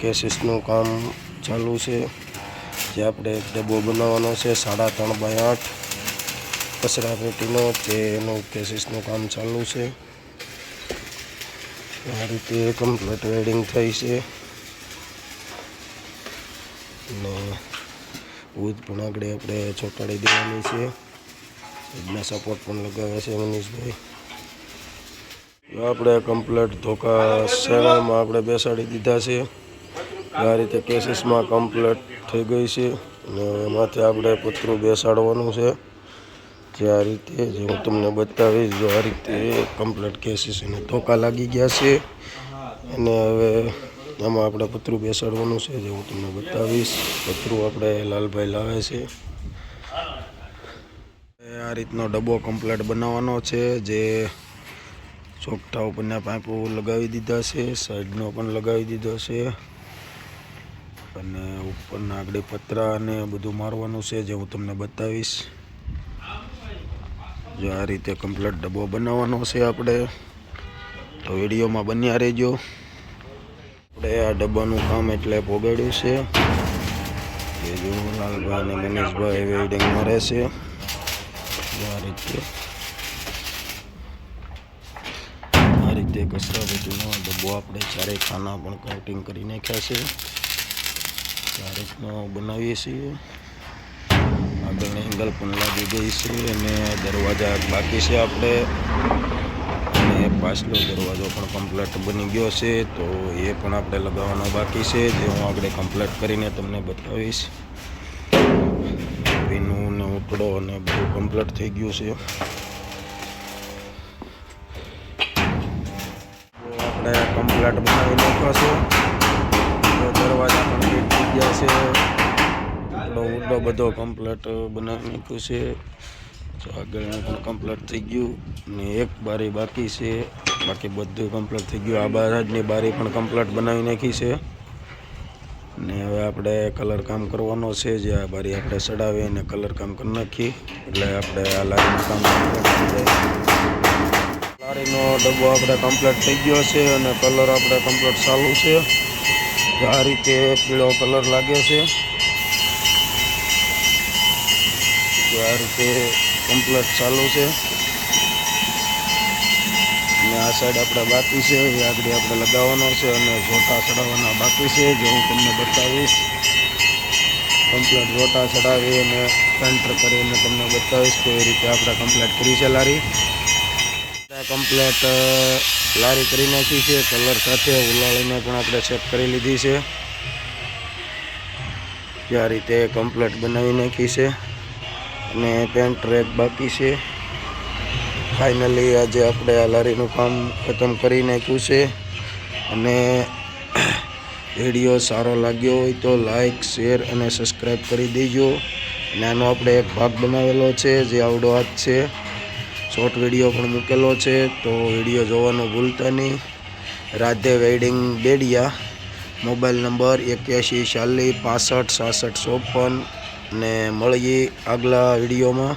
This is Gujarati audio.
કેસીસનું કામ ચાલુ છે. જે આપણે એક ડબ્બો બનાવવાનો છે, સાડા ત્રણ બાય આઠ કચરા પેટીનો તે એનું કેસીસનું કામ ચાલુ છે. આ રીતે કમ્પ્લીટ વેડિંગ થઈ છે. ને ઉધ પણ આગળ આપણે ચોંટાડી દેવાની છે. એમના સપોર્ટ પણ લગાવ્યા છે મનીષભાઈ. આપણે કમ્પ્લેટ ધોકા સેવામાં આપણે બેસાડી દીધા છે. આ રીતે કેસીસમાં કમ્પ્લેટ થઈ ગઈ છે અને એમાંથી આપણે પતરું બેસાડવાનું છે. જે આ રીતે જે હું તમને બતાવીશ, જો આ રીતે કમ્પ્લેટ કેસીસ અને ધોકા લાગી ગયા છે. અને હવે આમાં આપણે પતરું બેસાડવાનું છે જે હું તમને બતાવીશ. પતરું આપણે લાલભાઈ લાવે છે. આ રીતનો ડબ્બો કમ્પ્લેટ બનાવવાનો છે, જે ચોકઠા ઉપરના પાઇપો લગાવી દીધા છે, સાઈડનો પણ લગાવી દીધો છે. અને ઉપરના આગળ પતરા અને બધું મારવાનું છે, જે હું તમને બતાવીશ. જો આ રીતે કમ્પ્લીટ ડબ્બો બનાવવાનો છે આપણે. તો વિડીયોમાં બન્યા રહેજો. આપણે આ ડબ્બાનું કામ એટલે પોગાડ્યું છે. એ જો લાલભાઈ અને મનીષભાઈ વેલ્ડિંગમાં રહેશે આ રીતે રીતે કચરા પેટીનો ડબ્બો આપણે ચારેય ખાના પણ કાઉટિંગ કરી નાખ્યા છે. આ રીતનો બનાવીએ છીએ. આગળની એંગલ પણ લાગી ગઈ છે અને દરવાજા બાકી છે આપણે. અને પાછલો દરવાજો પણ કમ્પ્લેટ બની ગયો છે, તો એ પણ આપણે લગાવવાનો બાકી છે, જે હું આગળ કમ્પ્લેટ કરીને તમને બતાવીશ. ભીનું ને ઉકડો અને બધું કમ્પ્લેટ થઈ ગયું છે. આપણે કમ્પ્લેટ બનાવી નાખ્યો છે. દરવાજા પણ ફિટ થઈ ગયા છે. એટલો ઉડો બધો કમ્પ્લેટ બનાવી નાખ્યું છે. તો આગળનું પણ કમ્પ્લેટ થઈ ગયું. ને એક બારી બાકી છે. બાકી બધું કમ્પ્લેટ થઈ ગયું. આ બારાજની બારી પણ કમ્પ્લેટ બનાવી નાખી છે. ને હવે આપણે કલર કામ કરવાનો છે. જે આ બારી આપણે ચડાવી અને કલર કામ કરી નાખીએ. એટલે આપણે આ લાઈન કામ થઈ જાય. લારીનો ડબ્બો આપણે કમ્પ્લીટ થઈ ગયો છે અને કલર આપણે કમ્પ્લીટ ચાલુ છે. આ રીતે પીળો કલર લાગે છે. આ રીતે કમ્પ્લીટ ચાલુ છે. અને આ સાઈડ આપણે બાકી છે. એ આગળ આપણે લગાવવાનો છે અને જોટા ચડાવવાના બાકી છે. જે હું તમને બતાવીશ. કમ્પ્લીટ જોટા ચડાવી અને પેન્ટર કરીને તમને બતાવીશ કેવી રીતે આપણે કમ્પ્લીટ કરી છે લારી. કમ્પ્લીટ લારી કરી નાખી છે. કલર સાથે ઉલાળીને પણ આપણે ચેક કરી લીધી છે. આ રીતે કમ્પ્લેટ બનાવી નાખી છે. અને પેન્ટ ટ્રેક બાકી છે. ફાઇનલી આજે આપણે આ લારીનું કામ ખતમ કરી નાખ્યું છે. અને વીડિયો સારો લાગ્યો હોય તો લાઇક શેર અને સબસ્ક્રાઈબ કરી દેજો. અને આનો આપણે એક ભાગ બનાવેલો છે, જે આવડો હાથ છે. શોર્ટ વીડિયો પણ મૂકેલો છે, તો વીડિયો જોવાનું ભૂલતા નહીં. રાધે વેડિંગ બેડિયા મોબાઈલ નંબર એક્યાસી ચાલીસ, પાસઠ, સાસઠ, ચોપન. ને મળીએ આગલા વિડીયોમાં.